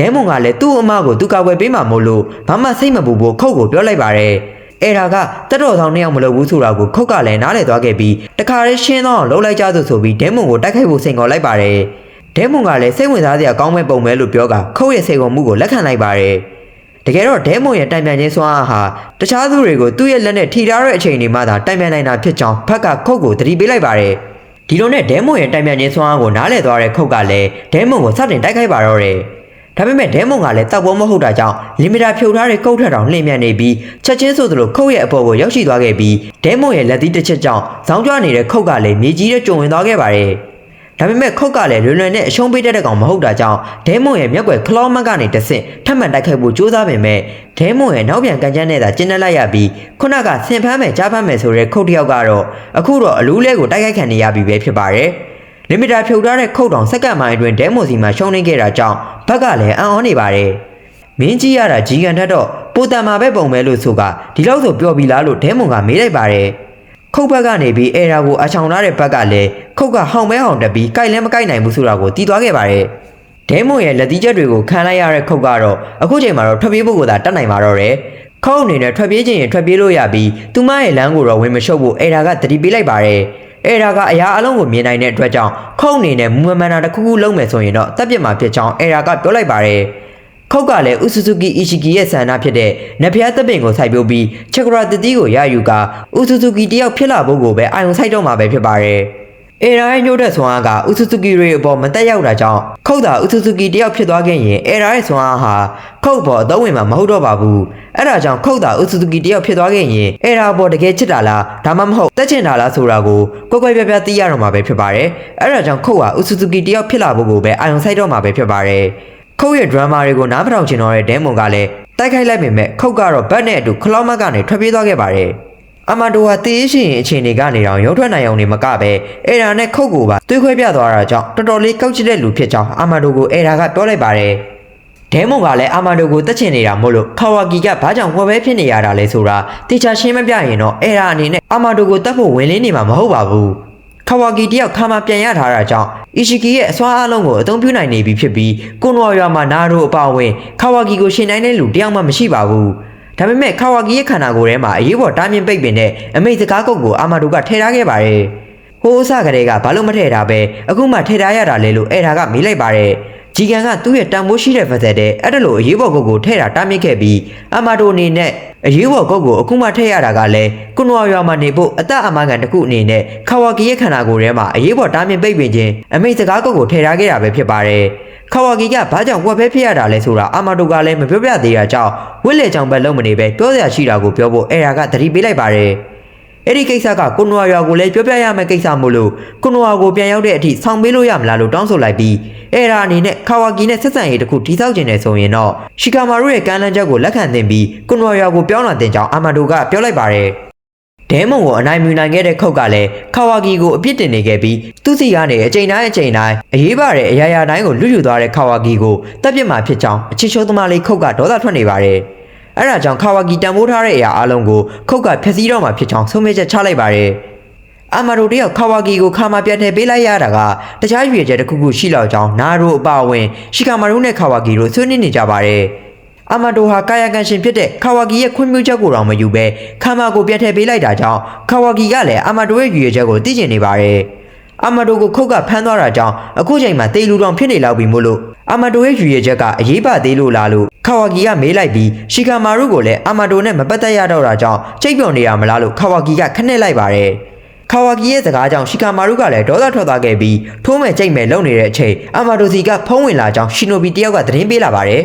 ဒဲမွန်ကလည်းသူ့အမကိုသူကာကွယ်ပေးမှာမို့လို့ဘာမှစိတ်မပူဖို့ခုတ်ကိုပြောလိုက်ပါတယ်။အဲ့ဒါကတက်တော်ဆောင်နှစ်ယောက်မလုပ်ဘူးဆိုတာကိုခုတ်ကလည်းနားလည်သွားခဲ့ပြီးတခါလေးရှင်းတော့လှုပ်လိုက်ကြသူဆိုပြီးဒဲမွန်ကိုတိုက်ခိုက်ဖို့စိန်ခေါ်လိုက်ပါတယ်။ဒဲမွန်ကလည်းစိတ်ဝင်စားစရာကောင်းမဲ့ပုံပဲလို့ပြောကခုတ်ရဲ့စိတ်ကုန်မှုကိုလက်ခံလိုက်ပါတယ်။တကယ်တော့ဒဲမွန်ရဲ့တိုင်ပြန်ခြင်းစွမ်းအားဟာတခြားသူတွေကိုသူ့ရဲ့လက်နဲ့ထိထားတဲ့အချိန်တွေမှသာတိုင်ပြန်နိုင်တာဖြစ်ကြောင်းဖက်ကခုတ်ကိုသတိပေးလိုက်ပါတယ်။ဒီလိုနဲ့ဒဲမွန်ရဲ့တိုင်ပြန်ခြင်းစွမ်းအားကိုနားလည်သွားတဲ့ခုတ်ကလည်းဒဲမွန်ကိုစတင်တိုက်ခိုက်ပါတော့တယ်။ ဒါပေမဲ့ဒဲမွန်ကလည်းတောက်ပေါ်မဟုတ်တာကြောင့်လီမီတာဖြုတ်ထားတဲ့ကုတ်ထက်တောင်လှည့်မြန်နေပြီးချက်ချင်းဆိုသလိုခုတ်ရဲ့အပေါ်ကိုရောက်ရှိသွားခဲ့ပြီးဒဲမွန်ရဲ့လက်သီးတစ်ချက်ကြောင့်ဇောင်းကြွနေတဲ့ခုတ်ကလည်းမြေကြီးတဲ့ကျုံဝင်သွားခဲ့ပါတယ်။ဒါပေမဲ့ခုတ်ကလည်းလွယ်လွယ်နဲ့အရှုံးပေးတတ်တဲ့ကောင်မဟုတ်တာကြောင့်ဒဲမွန်ရဲ့မျက်ွယ်ခလောမတ်ကနေတဆင့်ထပ်မံတိုက်ခိုက်ဖို့ကြိုးစားပေမဲ့ဒဲမွန်ရဲ့နောက်ပြန်ကန်ချမ်းနဲ့သာကျင်းနှက်လိုက်ရပြီးခုနကဆင်ဖမ်းမယ်ကြားဖမ်းမယ်ဆိုတဲ့ခုတ်တစ်ယောက်ကတော့အခုတော့အလူးလဲကိုတိုက်ခိုက်ခံနေရပြီပဲဖြစ်ပါတယ်။ လီမီတာဖြုတ်ထားတဲ့ခုတ်တောင်စက္ကန့်ပိုင်းအတွင်းဒဲမိုစီမှာရှုံးနေခဲ့တာကြောင့်ဘက်ကလည်းအံ့ဩနေပါတယ်။မင်းကြီးရတာဂျီကန်ထက်တော့ပိုတန်မှာပဲပုံပဲလို့ဆိုကဒီလောက်ဆိုပြောပြီလားလို့ဒဲမွန်ကမေးလိုက်ပါတယ်။ခုတ်ဘက်ကနေပြီးအဲရာကိုအချောင်ထားတဲ့ဘက်ကလည်းခုတ်ကဟောင်မဲဟောင်တက်ပြီးကြိုက်လည်းမကြိုက်နိုင်ဘူးဆိုတာကိုတီးသွားခဲ့ပါတယ်။ဒဲမွန်ရဲ့လက်သီးချက်တွေကိုခံလိုက်ရတဲ့ခုတ်ကတော့အခုချိန်မှာတော့ထွက်ပြေးဖို့ကိုသာတတ်နိုင်ပါတော့တယ်။ခုတ်အနေနဲ့ထွက်ပြေးခြင်းရင်ထွက်ပြေးလို့ရပြီးသူမရဲ့လမ်းကိုတော့ဝင်မရှုပ်ဖို့အဲရာကတတိပေးလိုက်ပါတယ်။ အဲ့ဒါကအရာအလုံးကိုမြင်နိုင်တဲ့အတွက်ကြောင့်ခုံအနေနဲ့မူမမှန်တာတစ်ခုခုလုပ်မယ်ဆိုရင်တော့တက်ပြစ်မှာဖြစ်ကြောင်းအဲ့ဒါကပြောလိုက်ပါတယ်ခုတ်ကလည်းဥဆူဇူကီအီရှီကီရဲ့ဆန္ဒဖြစ်တဲ့နဖျားတပ်ပင်ကိုစိုက်ပျိုးပြီးချက်ကရာတတိကိုရယူကာဥဆူဇူကီတယောက်ဖြစ်လာဖို့ကိုပဲအာရုံစိုက်တော့မှာပဲဖြစ်ပါတယ် အေရာရဲ့ညှို့တဲ့ဆွမ်းအားကဥဆူဇူကီတွေအပေါ်မတက်ရောက်တာကြောင့်ခုတ်တာဥဆူဇူကီတယောက်ဖြစ်သွားခဲ့ရင်အေရာရဲ့ဆွမ်းအားဟာခုတ်ပေါ်အတော့ဝင်မှာမဟုတ်တော့ပါဘူးအဲ့ဒါကြောင့်ခုတ်တာဥဆူဇူကီတယောက်ဖြစ်သွားခဲ့ရင်အေရာပေါ်တကယ်ချစ်တာလားဒါမှမဟုတ်တက်ချင်တာလားဆိုတာကိုကွက်ကွက်ပြားပြားသိရတော့မှာပဲဖြစ်ပါတယ်အဲ့ဒါကြောင့်ခုတ်ဟာဥဆူဇူကီတယောက်ဖြစ်လာဖို့ကိုပဲအာရုံစိုက်တော့မှာပဲဖြစ်ပါတယ်ခုတ်ရဲ့ drama တွေကိုနားမထောင်ချင်တော့တဲ့ဒဲမွန်ကလည်းတိုက်ခိုက်လိုက်ပေမဲ့ခုတ်ကတော့ဘတ်နဲ့အတူခလောမတ်ကနေထွက်ပြေးသွားခဲ့ပါတယ် အမတိုဟာတေးရှင်အခြေအနေကနေတော့ရုံထွက်နိုင်အောင်နေမကပဲအဲ့ဒါနဲ့ခုတ်ကိုပါတွေးခွဲပြသွားတာကြောင့်တော်တော်လေးကောက်ချစ်တဲ့လူဖြစ်ကြောင်းအမတိုကိုအဲ့ဒါကပြောလိုက်ပါတယ်ဒဲမွန်ကလည်းအာမာဒိုကိုတက်ချင်နေတာမို့လို့ခါဝါကီကဘာကြောင့်ဝက်ပဲဖြစ်နေရတာလဲဆိုတာတေချာရှင်းမပြရင်တော့အဲ့ဒါအနေနဲ့အာမာဒိုကိုတက်ဖို့ဝင်လင်းနေမှာမဟုတ်ပါဘူးခါဝါကီတယောက်ခါမှပြန်ရထားတာကြောင့်အီရှီကီရဲ့အစွမ်းအားလုံးကိုအသုံးပြုနိုင်နေပြီဖြစ်ပြီးကွန်ဝါရွာမှာနာရိုအပါအဝင်ခါဝါကီကိုရှင်နိုင်တဲ့လူတယောက်မှမရှိပါဘူး ဒါပေမဲ့ခါဝါကီရဲ့ခန္ဓာကိုယ်ထဲမှာအရေးပေါ်တားမြင်ပိတ်ပင်တဲ့အမိတ်စကားကုတ်ကိုအာမာဒိုကထည့်ထားခဲ့ပါတယ်ဟိုးအစကတည်းကဘာလို့မထည့်ထားပဲအခုမှထည့်ထားရတာလဲလို့အဲ့ဒါကမေးလိုက်ပါတယ် ဂျီကန်ကသူ့ရဲ့တန်ဖိုးရှိတဲ့ဖက်ဆက်တဲ့အဲ့ဒါလိုအရေးပေါ်ကုတ်ကိုထည့်တာတားမြစ်ခဲ့ပြီးအာမာဒိုအနေနဲ့အရေးပေါ်ကုတ်ကိုအခုမှထည့်ရတာကလည်းကွန်ဝါရွာမှာနေဖို့အသက်အမကန်တစ်ခုအနေနဲ့ခါဝါကီရဲ့ခန္ဓာကိုယ်ထဲမှာအရေးပေါ်တားမြစ်ပိတ်ပင်ခြင်းအမိတ်စကားကုတ်ကိုထည့်ထားခဲ့တာပဲဖြစ်ပါတယ်ခါဝါကီကဘာကြောင့်ဝက်ဖဲဖြစ်ရတာလဲဆိုတာအာမာဒိုကလည်းမပြောပြသေးတာကြောင့်ဝစ်လေကြောင်ဘက်လုံးမနေပဲပြောစရာရှိတာကိုပြောဖို့အဲ့ဒါကသတိပေးလိုက်ပါတယ် အဲ့ဒီကိစ္စကကွန်နွာရွာကိုလည်းပြောပြရမယ့်ကိစ္စမို့လို့ကွန်နွာကိုပြန်ရောက်တဲ့အထိဆောင်ပေးလို့ရမလားလို့တောင်းဆိုလိုက်ပြီးအဲ့ဒါအနေနဲ့ခါဝါကီနဲ့ဆက်ဆံရေးတစ်ခုတိစောက်ကျင်နေဆိုရင်တော့ရှီကာမာတို့ရဲ့ကမ်းလှမ်းချက်ကိုလက်ခံသင့်ပြီးကွန်နွာရွာကိုပြောင်းလာတဲ့ကြောင်းအာမာဒိုကပြောလိုက်ပါတယ်ဒဲမွန်ကိုအနိုင်မြူနိုင်ခဲ့တဲ့ခုတ်ကလည်းခါဝါကီကိုအပြစ်တင်နေခဲ့ပြီးသူ့စီကနေအချိန်တိုင်းအချိန်တိုင်းအရေးပါတဲ့အရာရာတိုင်းကိုလွတ်ယူသွားတဲ့ခါဝါကီကိုတပ်ပြစ်မှဖြစ်ကြောင်းအချစ်ချိုးသမားလေးခုတ်ကဒေါသထွက်နေပါတယ်။ အဲဒါကြောင့်ခါဝါကီတန်ဖိုးထားတဲ့အရာအလုံးကိုခုတ်ကဖျက်ဆီးတော့မှဖြစ်ကြောင်းဆုံးဖြတ်ချက်ချလိုက်ပါတယ်။အာမာဒိုတယောက်ခါဝါကီကိုခါမပြတ်ထည့်ပေးလိုက်ရတာကတခြားရွေချက်တစ်ခုခုရှိလောက်ကြောင်းနာရိုအပါအဝင်ရှီကာမာရိုနဲ့ခါဝါကီတို့ဆွေးနွေးနေကြပါတယ်။အာမာဒိုဟာကာယကံရှင်ဖြစ်တဲ့ခါဝါကီရဲ့ခွင့်ပြုချက်ကိုတော့မယူဘဲခါမာကိုပြတ်ထည့်ပေးလိုက်တာကြောင့်ခါဝါကီကလည်းအာမာဒိုရဲ့ရည်ရွယ်ချက်ကိုသိကျင်နေပါတယ် အာမာတိုကိုခုတ်ကဖမ်းသွားတာကြောင့်အခုချိန်မှာတေလူတောင်ဖြစ်နေလောက်ပြီမို့လို့အာမာတိုရဲ့ယူရချက်ကအရေးပါသေးလို့လားလို့ခါဝါကီကမေးလိုက်ပြီးရှီကာမာရုကိုလည်းအာမာတိုနဲ့မပတ်သက်ရတော့တာကြောင့်ချိတ်ပြုံနေတာမလားလို့ခါဝါကီကခနဲ့လိုက်ပါတယ်ခါဝါကီရဲ့စကားကြောင့်ရှီကာမာရုကလည်းဒေါသထွက်သွားခဲ့ပြီးထိုးမဲ့ကြိတ်မဲ့လုံနေတဲ့အချိန်အာမာတိုစီကဖုံးဝင်လာကြောင်းရှီနိုဘီတယောက်ကသတင်းပေးလာပါတယ်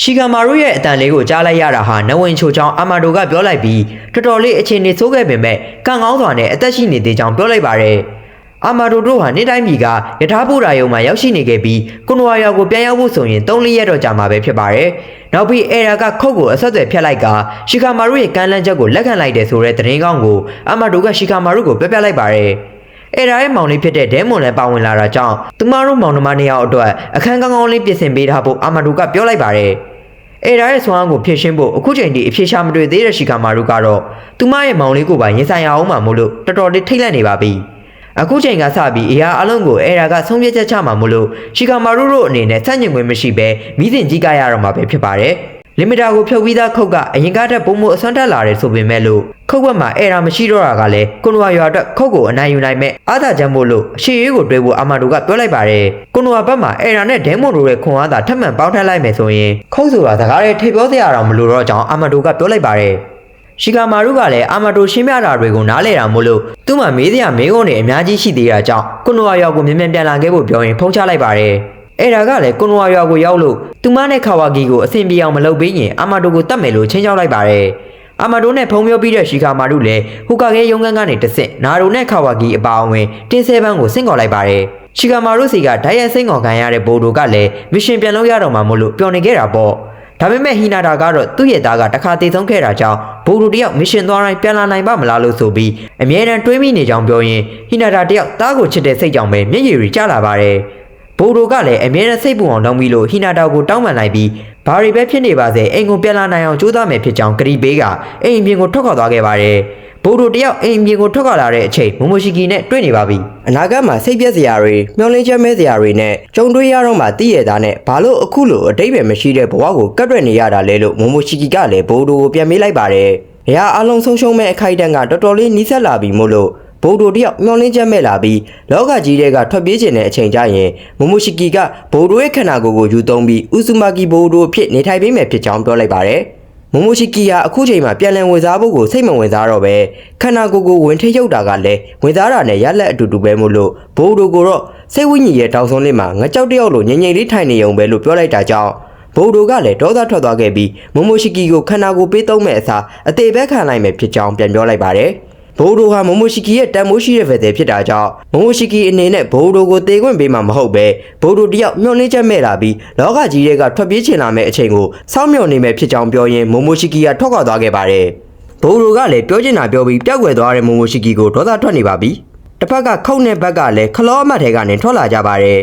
ရှီဂါမာရုရဲ့အတန်လေးကိုကြားလိုက်ရတာဟာနဝင်ချိုချောင်းအာမာတိုကပြောလိုက်ပြီးတော်တော်လေးအခြေအနေဆိုးခဲ့ပေမဲ့ကံကောင်းစွာနဲ့အသက်ရှိနေသေးကြောင်းပြောလိုက်ပါတယ်။ အာမာတိုတို့ဟာနေ့တိုင်းပြည်ကယထာဘူရာယုံမှာရောက်ရှိနေခဲ့ပြီးကွန်ဝါရွာကိုပြန်ရောက်ဖို့ဆိုရင်3-4ရက်တော့ကြာမှာပဲဖြစ်ပါတယ်။နောက်ပြီးအဲရာကခုတ်ကိုအဆက်အသွယ်ဖျက်လိုက်ကရှီဂါမာရုရဲ့ကမ်းလှမ်းချက်ကိုလက်ခံလိုက်တယ်ဆိုတဲ့သတင်းကောင်းကိုအာမာတိုကရှီဂါမာရုကိုပြပြလိုက်ပါတယ်။အဲဒါရဲ့မောင်လေးဖြစ်တဲ့ဒဲမွန်လည်းပါဝင်လာတာကြောင့်သူမတို့မောင်နှမနှစ်ယောက်အတွက်အခန်းကောင်းကောင်းလေးပြင်ဆင်ပေးထားဖို့အာမာဒူကပြောလိုက်ပါတယ်။အဲဒါရဲ့ဆွမ်းအားကိုဖြည့်ရှင်းဖို့အခုချိန်ထိအဖြေရှာမတွေ့သေးတဲ့ရှီကာမာတို့ကတော့သူမရဲ့မောင်လေးကိုပါရင်ဆိုင်ရအောင်မှမို့လို့တော်တော်လေးထိတ်လန့်နေပါပြီ။ အခုချိန်ကစပြီးအရာအလုံးကိုအဲဒါကဆုံးဖြတ်ချက်ချမှာမို့လို့ရှီကာမာတို့တို့အနေနဲ့စန့်ကျင်ခွင့်မရှိဘဲမိစဉ်ကြီးကရတော့မှာပဲဖြစ်ပါတယ်။လီမီတာကိုဖြုတ်ပြီးသားခုတ်ကအရင်ကတည်းကပုံမအစွမ်းတက်လာတယ်ဆိုပေမဲ့လို့ခုတ်ဘက်မှာအဲရာမရှိတော့တာကလည်းကွန်နွာရွာအတွက်ခုတ်ကိုအနိုင်ယူနိုင်မဲ့အားသာချက်မို့လို့အရှိရေးကိုတွေးဖို့အာမာတိုကပြောလိုက်ပါတယ်ကွန်နွာဘက်မှာအဲရာနဲ့ဒဲမွန်တို့ရဲ့ခွန်အားသာထပ်မံပေါင်းထပ်လိုက်မယ်ဆိုရင်ခုတ်ဆိုတာစကားရဲ့ထိပ်ပြောစရာတော့မလိုတော့ကြောင်းအာမာတိုကပြောလိုက်ပါတယ် ရှီကာမာရုကလည်းအာမာတိုရှင်းပြတာတွေကိုနားလဲတာမို့လို့သူ့မှာမေးစရာမေးခွန်းတွေအများကြီးရှိသေးတာကြောင့်ကွန်နွာရွာကိုမြန်မြန်ပြန်လာခဲ့ဖို့ပြောရင်ဖုံးချလိုက်ပါတယ်အဲ့ဒါကလည်းကွန်နွာရွာကိုရောက်လို့သူမနဲ့ခါဝါကီကိုအဆင်ပြေအောင်မလုပ်ပေးရင်အာမာတိုကိုတတ်မယ်လို့ချင်းချောက်လိုက်ပါတယ်အာမာတိုနဲ့ဖုံပြောပြီးတဲ့ရှီကာမာတို့လည်းဟူကာကဲရုံးခန်းကနေတဆင့်နာရိုနဲ့ခါဝါကီအပါအဝင်တင်းဆဲပန်းကိုဆင့်ခေါ်လိုက်ပါတယ်ရှီကာမာတို့စီကဓာတ်ရိုက်ဆင့်ခေါ်ခံရတဲ့ဘိုးတို့ကလည်းမရှင်ပြန်လုပ်ရတော့မှာမို့လို့ပျော်နေခဲ့တာပေါ့ ဒါပေမဲ့ဟီနာတာကတော့သူ့ရဲ့သားကတခါတည်ဆုံးခဲ့တာကြောင့်ဘိုးတို့တယောက်မရှင်သွားတိုင်းပြန်လာနိုင်ပါမလားလို့ဆိုပြီးအမြဲတမ်းတွေးမိနေကြောင်းပြောရင်ဟီနာတာတယောက်သားကိုချစ်တဲ့စိတ်ကြောင့်ပဲမျက်ရည်တွေကျလာပါတယ်ဘိုးတို့ကလည်းအမြဲတမ်းစိတ်ပူအောင်လုပ်ပြီးလို့ဟီနာတာကိုတောင်းပန်လိုက်ပြီး ဘာတွေပဲဖြစ်နေပါစေအိမ်ကိုပြန်လာနိုင်အောင်ကြိုးစားမယ်ဖြစ်ကြောင်းဂရီဘေးကအိမ်ပြင်ကိုထွက်ခွာသွားခဲ့ပါတယ်ဘိုးတို့တယောက်အိမ်ပြင်ကိုထွက်ခွာလာတဲ့အချိန်မိုမိုရှိကီနဲ့တွေ့နေပါပြီအနာဂတ်မှာစိတ်ပြက်စရာတွေမျောလင်းချက်မဲစရာတွေနဲ့ကြုံတွေ့ရတော့မှတည်ရတာနဲ့ဘာလို့အခုလိုအတိတ်ပဲမရှိတဲ့ဘဝကိုကပ်ရွက်နေရတာလဲလို့မိုမိုရှိကီကလည်းဘိုးတို့ကိုပြန်မေးလိုက်ပါတယ်။အရာအလုံးဆုံးရှုံးမဲ့အခိုက်အတန့်ကတော်တော်လေးနီးစပ်လာပြီမို့လို့ ဘိုးတို့တယောက်မျောလင်းချက်မဲ့လာပြီးလောကကြီးတွေကထွက်ပြေးခြင်းတဲ့အချိန်ကျရင်မိုမိုရှိကီကဘိုးတို့ရဲ့ခန္ဓာကိုယ်ကိုယူသုံးပြီးဥစုမာကီဘိုးတို့အဖြစ်နေထိုင်ပေးမယ်ဖြစ်ကြောင်းပြောလိုက်ပါတယ်။မိုမိုရှိကီဟာအခုချိန်မှာပြန်လည်ဝင်စားဖို့ကိုစိတ်မဝင်စားတော့ပဲခန္ဓာကိုယ်ကိုဝင်ထိတ်ရုပ်တာကလည်းဝင်စားတာနဲ့ရလက်အတူတူပဲမို့လို့ဘိုးတို့ကိုတော့စိတ်ဝိညာဉ်ရဲ့တောင်ဆုံးလေးမှာငကြောက်တယောက်လိုငြိမ်ငြိမ်လေးထိုင်နေုံပဲလို့ပြောလိုက်တာကြောင့်ဘိုးတို့ကလည်းဒေါသထွက်သွားခဲ့ပြီးမိုမိုရှိကီကိုခန္ဓာကိုယ်ပေးသုံးမဲ့အစားအသေးပဲခံလိုက်မယ်ဖြစ်ကြောင်းပြန်ပြောလိုက်ပါတယ် ဘိုးတို့ဟာမိုမိုရှိကီရဲ့တန်မိုးရှိတဲ့ဗက်တယ်ဖြစ်တာကြောင့်မိုမိုရှိကီအနေနဲ့ဘိုးတို့ကိုတေခွင့်ပေးမှာမဟုတ်ပဲဘိုးတို့တယောက်မျောနှင်းချက်မဲ့လာပြီးလောကကြီးတွေကထွက်ပြေးချင်လာမဲ့အချိန်ကိုစောင့်မျှော်နေမဲ့ဖြစ်ကြောင်းပြောရင်းမိုမိုရှိကီကထွက်ခွာသွားခဲ့ပါတယ်ဘိုးတို့ကလည်းပြောချင်တာပြောပြီးပျောက်ကွယ်သွားတဲ့မိုမိုရှိကီကိုဒေါသထွက်နေပါပြီတစ်ဖက်ကခုတ်နဲ့ဘက်ကလည်းခလောအမတ်ထဲကနေထွက်လာကြပါတယ်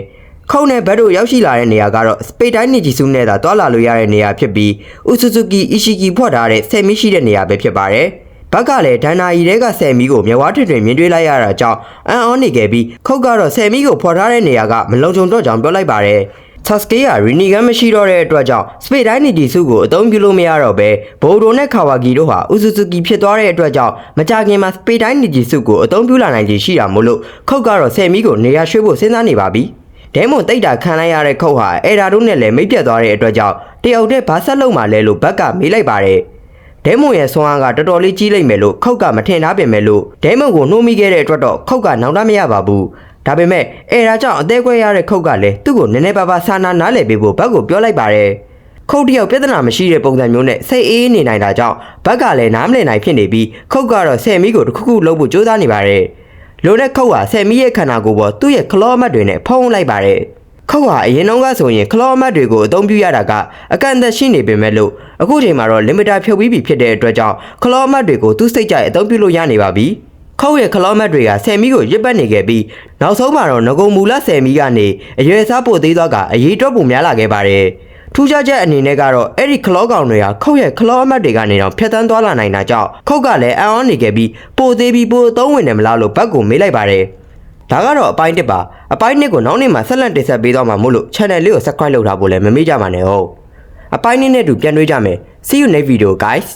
ခုံနဲ့ဘက်တို့ရောက်ရှိလာတဲ့နေရာကတော့စပိတ်တိုင်းနီဂျီစုနဲ့သာတွာလာလို့ရတဲ့နေရာဖြစ်ပြီးဥဆူဆူကီအီရှီကီဖွက်ထားတဲ့ဆယ်မီရှိတဲ့နေရာပဲဖြစ်ပါတယ်။ ဘက်ကလည်းဒန်နာရီတဲကဆယ်မီကိုမြဝါထွင်တွင်မြင်တွေ့လိုက်ရတာကြောင့်အန်အောနေခဲ့ပြီးခုတ်ကတော့ဆယ်မီကိုဖွက်ထားတဲ့နေရာကမလုံခြုံတော့ကြောင်းပြောလိုက်ပါတယ်။ဆတ်စကေးကရီနီဂန်မရှိတော့တဲ့အတွက်ကြောင့်စပိတ်တိုင်းနီဂျီစုကိုအသုံးပြုလို့မရတော့ပဲဘိုဒိုနဲ့ခါဝါကီတို့ဟာဥဆူဆူကီဖြစ်သွားတဲ့အတွက်ကြောင့်မကြခင်မှာစပိတ်တိုင်းနီဂျီစုကိုအသုံးပြုလာနိုင်ခြေရှိတာမို့လို့ခုတ်ကတော့ဆယ်မီကိုနေရာရွှေ့ဖို့စဉ်းစားနေပါပြီ။ဒဲမွန်တိတ်တာခံလိုက်ရတဲ့ခုတ်ဟာအဲဒါတို့နဲ့လည်းမိတ်ပြတ်သွားတဲ့အတွက်ကြောင့်တယောက်တည်းဘာဆက်လုပ်မှလဲလို့ဘက်ကမေးလိုက်ပါတယ် ဒဲမွန်ရဲ့ဆွမ်းအားကတော်တော်လေးကြီးလိုက်မယ်လို့ခုတ်ကမထင်ထားပင်မဲ့လို့ဒဲမွန်ကိုနှိုးမိခဲ့တဲ့အတွက်တော့ခုတ်ကနောက်တမရပါဘူးဒါပေမဲ့အဲဒါကြောင့်အသေးခွဲရတဲ့ခုတ်ကလည်းသူ့ကိုနည်းနည်းပါးပါးစာနာနားလည်ပေးဖို့ဘက်ကိုပြောလိုက်ပါတယ်ခုတ်တယောက်ပြဿနာမရှိတဲ့ပုံစံမျိုးနဲ့စိတ်အေးနေနိုင်တာကြောင့်ဘက်ကလည်းနားမလည်နိုင်ဖြစ်နေပြီးခုတ်ကတော့ဆယ်မီကိုတစ်ခုခုလုပ်ဖို့ကြိုးစားနေပါတယ်လိုတဲ့ခုတ်ဟာဆယ်မီရဲ့ခန္ဓာကိုယ်ပေါ်သူ့ရဲ့ကလောအမတ်တွေနဲ့ဖုံးလိုက်ပါတယ်ခုတ်ဟာအရင်တုန်းကဆိုရင်ကလောအမတ်တွေကိုအသုံးပြုရတာကအကန့်အသတ်ရှိနေပေမဲ့လို့ အခုချိန်မှာတော့လင်မတာဖြုတ်ပြီးပြီဖြစ်တဲ့အတွက်ကြောင့်ကလောအမတ်တွေကိုသူ့စိတ်ကြိုက်အသုံးပြုလို့ရနေပါပြီခုတ်ရဲ့ကလောမတ်တွေကဆယ်မီကိုရစ်ပတ်နေခဲ့ပြီးနောက်ဆုံးမှာတော့ငကုံမူလဆယ်မီကနေအရွယ်စားပို့သေးသွားကအရေးတော့ပုံများလာခဲ့ပါတယ်ထူးခြားချက်အနေနဲ့ကတော့အဲ့ဒီကလောကောင်တွေကခုတ်ရဲ့ကလောအမတ်တွေကနေတော့ဖျက်ဆီးသွားလာနိုင်တာကြောင့်ခုတ်ကလည်းအံ့ဩနေခဲ့ပြီးပိုသေးပြီးပိုသုံးဝင်တယ်မလားလို့ဘက်ကိုမေးလိုက်ပါတယ်ဒါကတော့အပိုင်းတစ်ပါအပိုင်းနှစ်ကိုနောက်နေ့မှာဆက်လက်တင်ဆက်ပေးသွားမှာမို့လို့ channel လေးကို subscribe လုပ်ထားဖို့လည်းမမေ့ကြပါနဲ့ဟုတ် အပိုင်းနှစ်နဲ့တူပြန်တွေ့ကြမယ် see you next video guys